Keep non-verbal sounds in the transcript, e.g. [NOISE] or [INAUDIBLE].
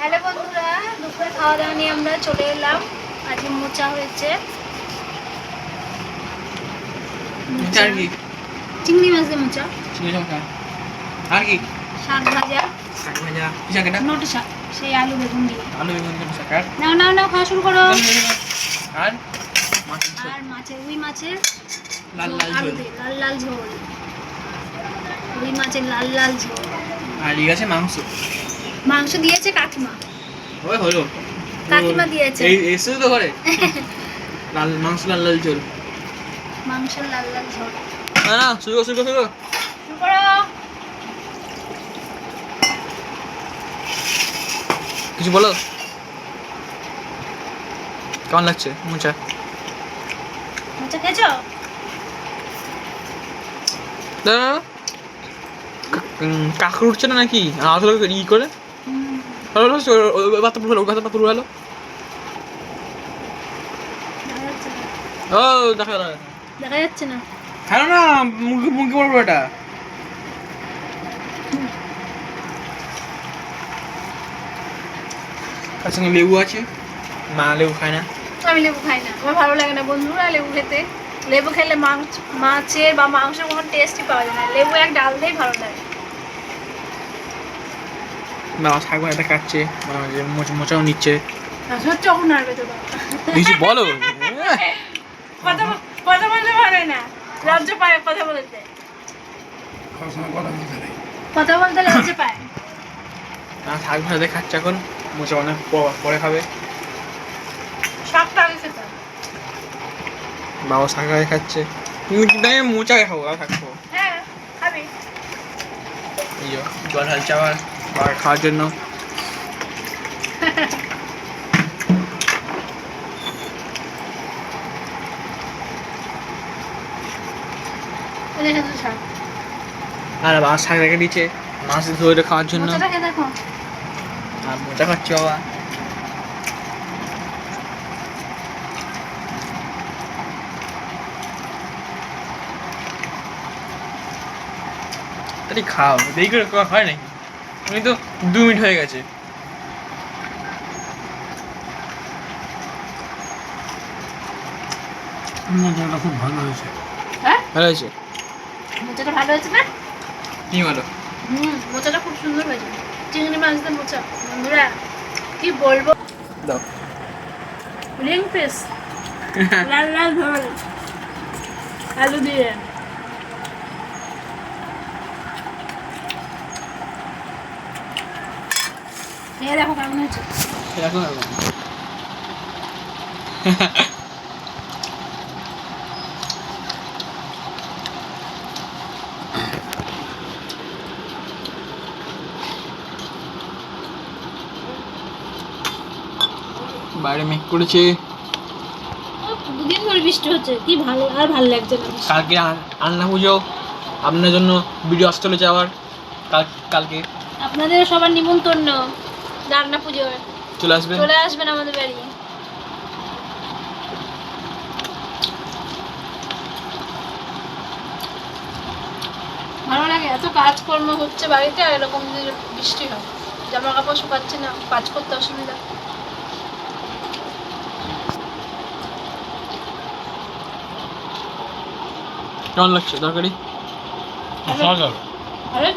Hello বন্ধুরা দুপুরে খাওয়া দাওয়া নিয়ে আমরা চলে এলাম। আজকে মোচা হয়েছে। চিংড়ি মাছ দিয়ে মোচা। আর কি? শাক ভাজা। শাক ভাজা। কি শাক এটা? নোটে শাক। সেই আলু বেগুন দিয়ে। আলু বেগুন দিয়ে শাক। আর? নাও নাও নাও খাওয়া শুরু করো। আর? মাছের ঝোল। আর মাছের লাল লাল ঝোল। লাল লাল ঝোল। রুই মাছের লাল লাল ঝোল। আর এই আছে মাংস। মাংস দিয়েছে কাকিমা। ওই হলো। কাকিমা দিয়েছে। এই এসে তো ঘরে? [LAUGHS] লাল মাংস লাল লাল ঝোল। মাংস লাল লাল ঝোল। না না শুরু শুরু শুরু শুরু করো। কিছু বলো? কেমন লাগছে? মোচা? মোচা খেয়েছো? কাকড় উঠছে না নাকি? আধা ই করে। পুরো দেখা না। দেখা যাচ্ছে না খেলো না পড়ব এটা তার সঙ্গে লেবু আছে? মা লেবু খায় না। আমি লেবু খাই না। আমার ভালো লাগে না। বন্ধুরা লেবু খেতে। লেবু খেলে মাছ মাছের বা মাংসের কোনো টেস্টই পাওয়া যায় না। লেবু এক ডাল দিয়েই ভালো লাগে। বাবা শাক ভাজাটা কাটছে মোচাও নিচ্ছে। কিছু বলো। কথা বলতে পারে না। লজ্জা পায় কথা বলতে। কথা বলতে লজ্জা পায়। না শাক ভাজাতে খাচ্ছে এখন মোচা অনেক পরে খাবে। আগে খেতে বাবা শাক ভাজা খাচ্ছে। মোচা খাব আর থাকব হ্যাঁ খাবি। জল খাওয়ার জন্য। আর বাবা শাক রেখে দিচ্ছে মাছ ধরে খাওয়ার জন্য। আর মোচা খাচ্ছে বাবা। আরে খাও দেরি করে হয় নাকি? উনি তো দু মিনিট হয়ে গেছে। মোচাটা খুব ভালো হয়েছে। হ্যাঁ? ভালো হয়েছে? মোচাটা ভালো হয়েছে না? কি ভালো হুম মোচাটা খুব সুন্দর হয়েছে। চিংড়ি মাছ দিয়ে মোচা বন্ধুরা কি বলব? দাও। রিং পিস লাল লাল ঝোল আলু দিয়ে। খেয়ে দেখো কেমন হয়েছে। বাইরে মেঘ করেছে। দুদিন ধরে বৃষ্টি হচ্ছে কি ভালো আর ভালো লাগছে না কালকে আন- আন্না পুজো আপনার জন্য ভিডিও আসতে চলেছে আবার। কাল কালকে। আপনাদের সবার নিমন্ত্রণ। রান্না পুজোর চলে আসবেন চলে আসবেন আমাদের বাড়ি। ভালো লাগে এত কাজকর্ম হচ্ছে বাড়িতে আর এরকম যদি বৃষ্টি হয়। জামা কাপড় শুকাচ্ছে না কাজ করতে অসুবিধা। কেমন লাগছে তরকারি? ভালো